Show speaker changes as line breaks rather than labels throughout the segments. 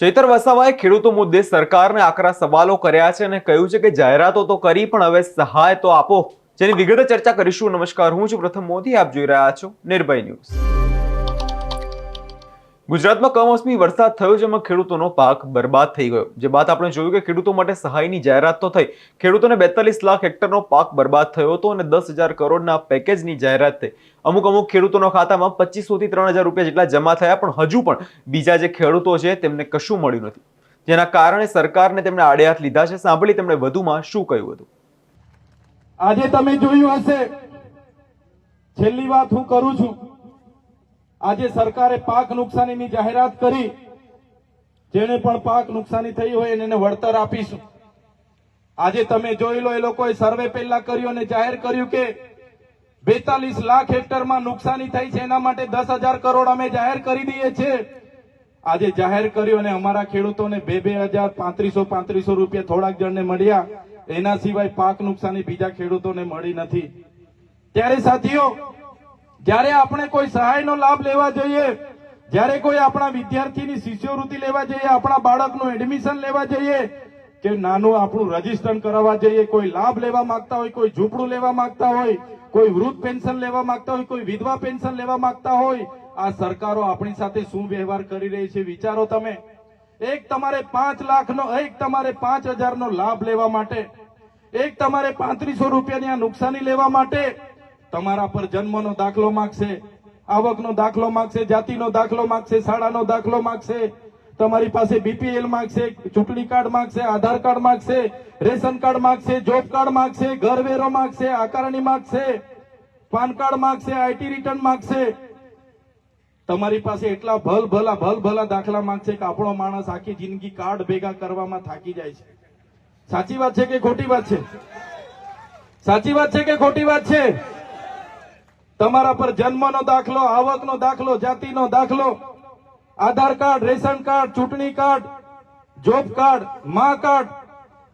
ચૈતર વસાવાએ ખેડૂતો મુદ્દે સરકારને આકરા સવાલો કર્યા છે અને કહ્યું છે કે જાહેરાતો તો કરી, પણ હવે સહાય તો આપો. જેની વિગતે ચર્ચા કરીશું. નમસ્કાર, હું છું પ્રથમ મોદી. આપ જોઈ રહ્યા છો નિર્ભય ન્યૂઝ. ગુજરાતમાં કમોસમી વરસાદ થયો જેમાં ખેડૂતોનો પાક બરબાદ થઈ ગયો. જે બાદ આપણે જોયું કે ખેડૂતો માટે સહાયની જાહેરાત તો થઈ. ખેડૂતોને બેતાલીસ લાખ હેક્ટરનો પાક બરબાદ થયો હતો અને દસ હજાર કરોડના પેકેજની જાહેરાત થઈ. અમુક અમુક ખેડૂતોના ખાતામાં પચીસોથી ત્રણ હજાર રૂપિયા જેટલા જમા થયા, પણ હજુ પણ બીજા જે ખેડૂતો છે તેમને કશું મળ્યું નથી. જેના કારણે સરકારને તેમણે આડે હાથ લીધા છે. સાંભળી તેમણે વધુમાં શું કહ્યું હતું.
આજે તમે જોયું હશે. છેલ્લી વાત હું કરું છું. આજે સરકારે પાક નુકસાનીની જાહેરાત કરી. જેને પણ પાક નુકસાની થઈ હોય એને વળતર આપીશું. આજે તમે જોઈ લો એ લોકોએ સર્વે પહેલા કર્યો અને જાહેર કર્યું કે બેતાલીસ લાખ હેક્ટરમાં નુકસાની થઈ છે, એના માટે દસ હજાર કરોડ અમે જાહેર કરી દઈએ છીએ આજે જાહેર કર્યું અને અમારા ખેડૂતોને બે બે હજાર પાંત્રીસો પાંત્રીસો રૂપિયા થોડાક જણને મળ્યા. એના સિવાય પાક નુકસાની બીજા ખેડૂતોને મળી નથી. ત્યારે સાથીઓ જ્યારે આપણે કોઈ સહાયનો લાભ લેવા જઈએ, જ્યારે કોઈ આપણા વિદ્યાર્થીની શિષ્યવૃત્તિ લેવા જઈએ, આપણા બાળકનું એડમિશન લેવા જઈએ, કે નાનું આપણું રજીસ્ટ્રેશન કરાવવા જઈએ, કોઈ લાભ લેવા માંગતા હોય, કોઈ ઝૂંપડું લેવા માંગતા હોય, કોઈ વૃદ્ધ પેન્શન લેવા માંગતા હોય, કોઈ વિધવા પેન્શન લેવા માંગતા હોય, આ સરકારો આપણી સાથે શું વ્યવહાર કરી રહી છે વિચારો તમે? એક તમારે પાંચ લાખનો, એક તમારે પાંચ હજારનો લાભ લેવા માટે, એક તમારે પાંત્રીસો રૂપિયાની આ નુકસાની લેવા માટે તમારા પર જન્મનો દાખલો માગશે, આવકનો દાખલો માગશે, જાતિનો દાખલો માગશે, શાળાનો દાખલો માગશે, તમારી પાસે બીપીએલ માગશે, ચૂંટણી કાર્ડ માગશે, આધાર કાર્ડ માગશે, રેશન કાર્ડ માગશે, જોબ કાર્ડ માગશે ઘર વેરો માગશે, આકારણી માગશે, પાન કાર્ડ માગશે આઈટી રિટર્ન માગશે. તમારી પાસે એટલા ભલ ભલા ભલ ભલા દાખલા માંગશે કે આપણો માણસ આખી જિંદગી કાર્ડ ભેગા કરવામાં થાકી જાય છે. સાચી વાત છે કે ખોટી વાત છે? સાચી વાત છે કે ખોટી વાત છે? તમારા પર જન્મનો દાખલો, આવકનો દાખલો, જાતિનો દાખલો, આધાર કાર્ડ, રેશન કાર્ડ, ચૂંટણી કાર્ડ, જોબ કાર્ડ, મા કાર્ડ.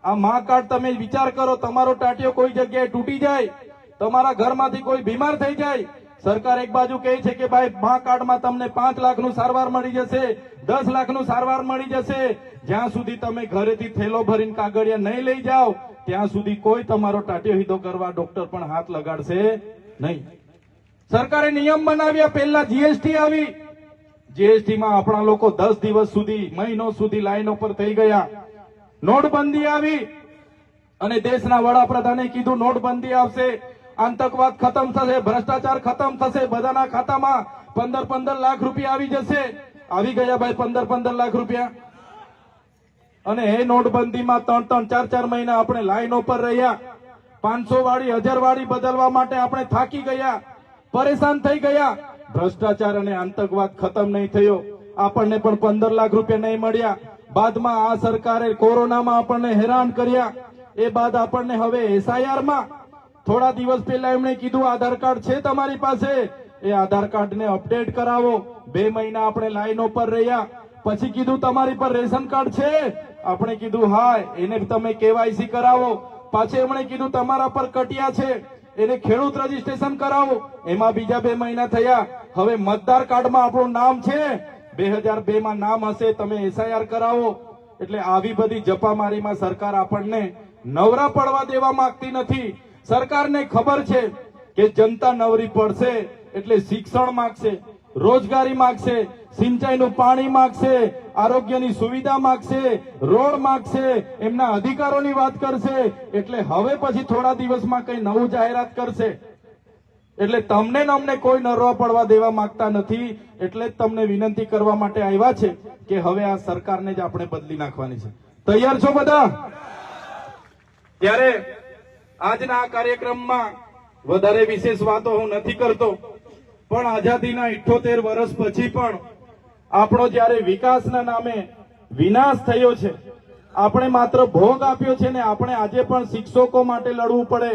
આ મા કાર્ડ તમે વિચાર કરો, તમારો ટાટિયો કોઈ જગ્યાએ તૂટી જાય, તમારા ઘરમાંથી કોઈ બીમાર થઈ જાય. સરકાર એક બાજુ કહે છે કે ભાઈ, મા કાર્ડમાં તમને પાંચ લાખનું સારવાર મળી જશે, દસ લાખનું સારવાર મળી જશે. જ્યાં સુધી તમે ઘરેથી થેલો ભરીને કાગળિયા નહીં લઈ જાઓ, ત્યાં સુધી કોઈ તમારો ટાટિયો હિતો કરવા ડોક્ટર પણ હાથ લગાડશે નહીં. સરકારે નિયમ બનાવ્યા, પહેલા જીએસટી આવી. જીએસટીમાં આપણા લોકો દસ દિવસ સુધી, મહિનો સુધી લાઈનો પર થઈ ગયા. નોટબંધી આવી. અને દેશના વડાપ્રધાને કીધું, નોટબંધી આવશે. આતંકવાદ ખતમ થશે, ભ્રષ્ટાચાર ખતમ થશે, બધાના ખાતામાં પંદર પંદર લાખ રૂપિયા આવી જશે. આવી ગયા ભાઈ પંદર પંદર લાખ રૂપિયા. અને એ નોટબંધીમાં ત્રણ ત્રણ ચાર ચાર મહિના આપણે લાઈનો પર રહ્યા. પાંચસો વાળી, હજાર વાળી બદલવા માટે આપણે થાકી ગયા. પરેશાન થઈ ગયા. ભ્રષ્ટાચાર અને આતંકવાદ ખતમ નહીં થયો. આપણને પણ પંદર લાખ રૂપિયા નહીં મળ્યા. બાદમાં આ સરકારે કોરોનામાં આપણને હેરાન કર્યા. એ બાદ આપણને હવે એસઆઈઆરમાં થોડા દિવસ પહેલા એમણે કીધું, આધાર કાર્ડ છે તમારી પાસે. એ આધાર કાર્ડ ને અપડેટ કરાવો. બે મહિના આપણે લાઈનો પર રહ્યા. પછી કીધું, તમારી પર રેશન કાર્ડ છે. આપણે કીધું, હા, એને તમે કેવાયસી કરાવો. પાછી એમણે કીધું, તમારા પર કટિયા છે. એને ખેડૂત રજીસ્ટ્રેશન કરાવો. એમાં બીજા બે મહિના થયા. હવે મતદાર કાર્ડમાં આપણું નામ છે. બે હજાર બે માં નામ હશે, તમે એસઆઈઆર કરાવો. એટલે આવી બધી જપામારીમાં સરકાર આપણને નવરા પડવા દેવા માંગતી નથી. સરકારને ખબર છે કે જનતા નવરી પડશે, એટલે શિક્ષણ માંગશે. રોજગારી માંગશે, સિંચાઈનું પાણી માંગશે, આરોગ્યની સુવિધા માંગશે, રોડ માંગશે, એમના અધિકારોની વાત કરશે, એટલે હવે પછી થોડા દિવસમાં કઈ નવું જાહેરાત કરશે. એટલે તમને અમને કોઈ નરવા પડવા દેવા માંગતા નથી, એટલે જ તમને વિનંતી કરવા માટે આવ્યા છે કે હવે આ સરકારને જ આપણે બદલી નાખવાની છે. તૈયાર છો બધા? ત્યારે આજના આ કાર્યક્રમમાં વધારે વિશેષ વાતો હું નથી કરતો. પણ આઝાદીના ઇઠોતેર વર્ષ પછી પણ આપણો જ્યારે વિકાસના નામે વિનાશ થયો છે, આપણે માત્ર ભોગ આપ્યો છે ને આપણે આજે પણ શિક્ષકો માટે લડવું પડે,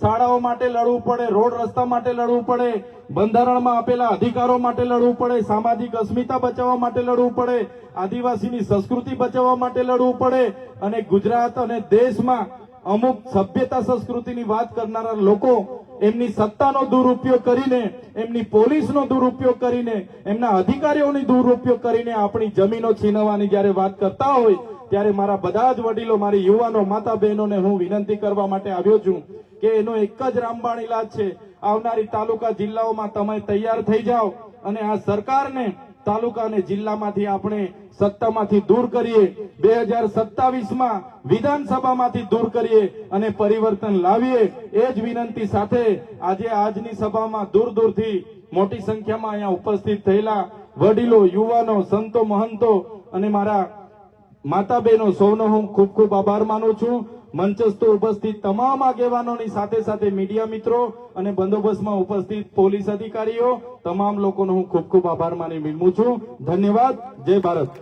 શાળાઓ માટે લડવું પડે, રોડ રસ્તા માટે લડવું પડે, બંધારણમાં આપેલા અધિકારો માટે લડવું પડે, સામાજિક અસ્મિતા બચાવવા માટે લડવું પડે, આદિવાસીની સંસ્કૃતિ બચાવવા માટે લડવું પડે અને ગુજરાત અને દેશમાં અમુક સભ્યતા સંસ્કૃતિની વાત કરનારા લોકો એમની સત્તાનો દુરુપયોગ કરીને, એમની પોલીસનો દુરુપયોગ કરીને, એમના અધિકારીઓની દુરુપયોગ કરીને આપણી જમીનો છીનવવાની જ્યારે વાત કરતા હોય, ત્યારે મારા બધા જ વડીલો, મારી યુવાનો માતા બહેનોને હું વિનંતી કરવા માટે આવ્યો છું કે એનો એક જ રામબાણ ઇલાજ છે. આવનારી તાલુકા જિલ્લાઓમાં તમે તૈયાર થઈ જાઓ અને આ સરકારને તાલુકા અને જિલ્લામાંથી આપણે સત્તામાંથી દૂર કરીએ. બે હજાર સત્તાવીસમાં વિધાનસભામાંથી દૂર કરીએ અને પરિવર્તન લાવીએ. એ જ વિનંતી સાથે આજે આજની સભામાં દૂર દૂરથી મોટી સંખ્યામાં અહીંયા ઉપસ્થિત થયેલા વડીલો, યુવાનો, સંતો, મહંતો અને મારા માતા બહેનો સૌનો હું ખૂબ ખૂબ આભાર માનું છું. મંચસ્થ ઉપસ્થિત તમામ આગેવાનોની સાથે સાથે મીડિયા મિત્રો અને બંદોબસ્તમાં ઉપસ્થિત પોલીસ અધિકારીઓ, તમામ લોકોનો હું ખૂબ ખૂબ આભાર માની વિનમું છું. ધન્યવાદ. જય ભારત.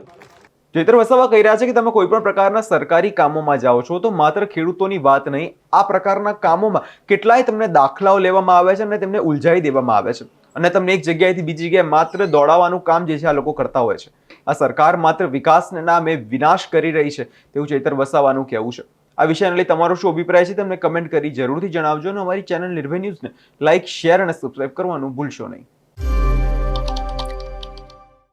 ચેતર વસાવા કહી રહ્યા છે કે તમે કોઈ પણ પ્રકારના સરકારી કામોમાં જાઓ છો તો માત્ર ખેડૂતોની વાત નહીં, આ પ્રકારના કામોમાં કેટલાય તમને દાખલાઓ લેવામાં આવે છે અને તેમને ઉલઝાઈ દેવામાં આવે છે. અને તમને એક જગ્યાએથી બીજી જગ્યાએ માત્ર દોડાવવાનું કામ જે છે આ લોકો કરતા હોય છે. આ સરકાર માત્ર વિકાસના નામે વિનાશ કરી રહી છે તેવું ચેતર વસાવાનું કહેવું છે. આ વિષયને લઈ તમારો શું અભિપ્રાય છે તમને કમેન્ટ કરી જરૂરથી જણાવજો અને અમારી ચેનલ નિર્ભય ન્યૂઝને લાઇક શેર અને સબસ્ક્રાઇબ કરવાનું ભૂલશો નહીં.